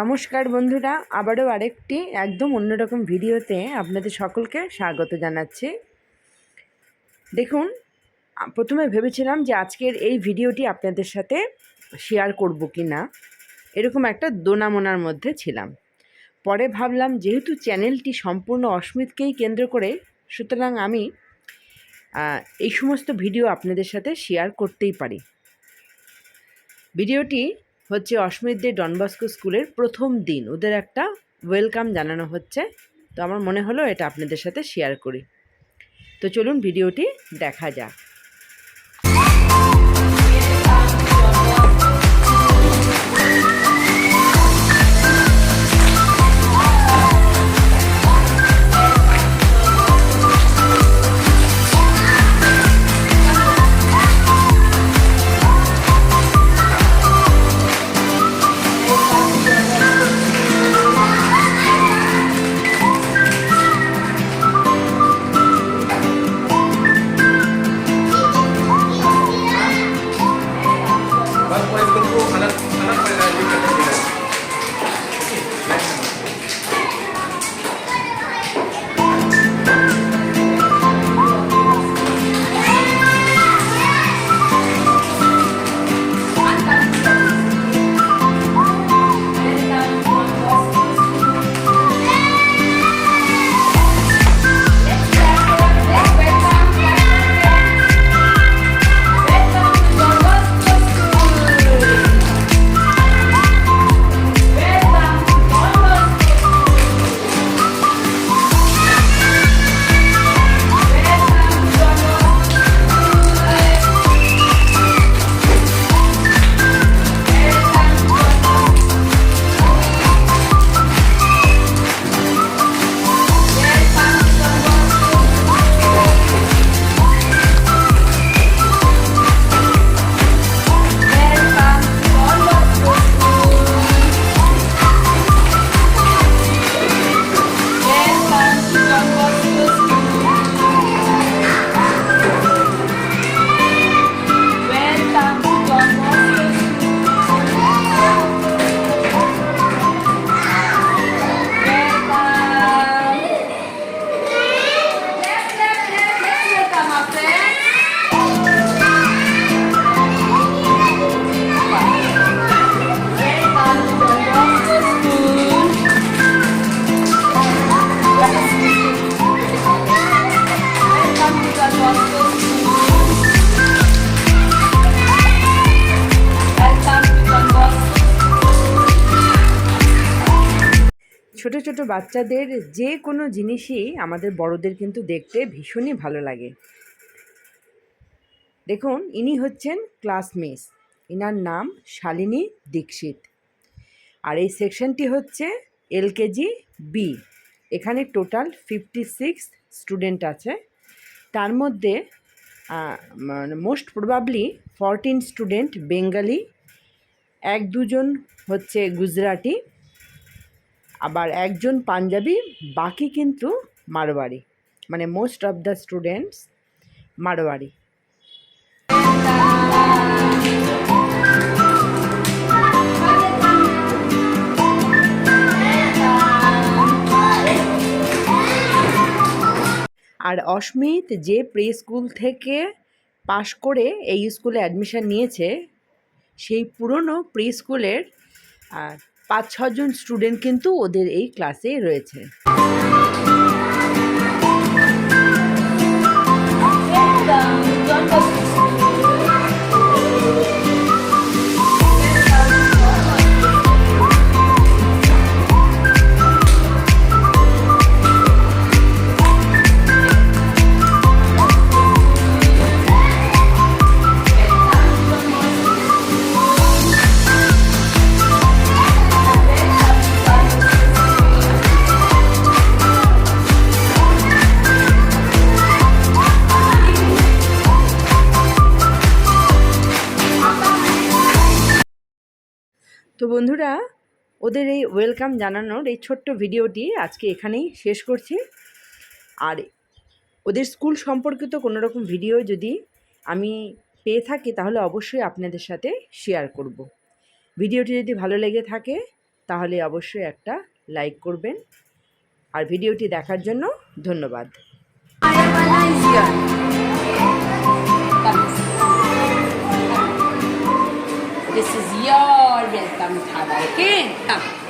নমস্কার বন্ধুরা, আবারও আরেকটি একদম অন্যরকম ভিডিওতে আপনাদের সকলকে স্বাগত জানাচ্ছি। দেখুন, প্রথমে ভেবেছিলাম যে আজকের এই ভিডিওটি আপনাদের সাথে শেয়ার করব কি না এরকম একটা দোনামোনার মধ্যে ছিলাম। পরে ভাবলাম, যেহেতু চ্যানেলটি সম্পূর্ণ অস্মিতকেই কেন্দ্র করে, সুতরাং আমি এই সমস্ত ভিডিও আপনাদের সাথে শেয়ার করতেই পারি। ভিডিওটি হচ্ছে অস্মিতদের ডনবাস্কো স্কুলের প্রথম দিন। ওদের একটা ওয়েলকাম জানানো হচ্ছে। তো আমার মনে হলো এটা আপনাদের সাথে শেয়ার করি। তো চলুন ভিডিওটি দেখা যাক। ছোট বাচ্চাদের যে কোনো জিনিসই আমাদের বড়দের কিন্তু দেখতে ভীষণই ভালো লাগে। দেখুন, ইনি হচ্ছেন ক্লাস মিস ইনার নাম শালিনী দীক্ষিত। আর এই সেকশনটি হচ্ছে এলকেজি বি। এখানে টোটাল ফিফটি সিক্স স্টুডেন্ট আছে। তার মধ্যে most probably fourteen student Bengali. এক দুজন হচ্ছে গুজরাটি। আবার একজন পাঞ্জাবি, বাকি কিন্তু মারোয়ারি। মানে most of the students Marwari. আর অস্মিত যে প্রি স্কুল থেকে পাশ করে এই স্কুলে অ্যাডমিশান নিয়েছে, সেই পুরনো প্রি স্কুলের পাঁচ ছজন স্টুডেন্ট কিন্তু ওদের এই ক্লাসে রয়েছে। বন্ধুরা, ওদের এই ওয়েলকাম জানানোর এই ছোট্ট ভিডিওটি আজকে এখানেই শেষ করছি। আর ওদের স্কুল সম্পর্কিত কোনো রকম ভিডিও যদি আমি পেয়ে থাকি, তাহলে অবশ্যই আপনাদের সাথে শেয়ার করব। ভিডিওটি যদি ভালো লেগে থাকে, তাহলে অবশ্যই একটা লাইক করবেন। আর ভিডিওটি দেখার জন্য ধন্যবাদ। This is your welcome, Thada. Okay? Come.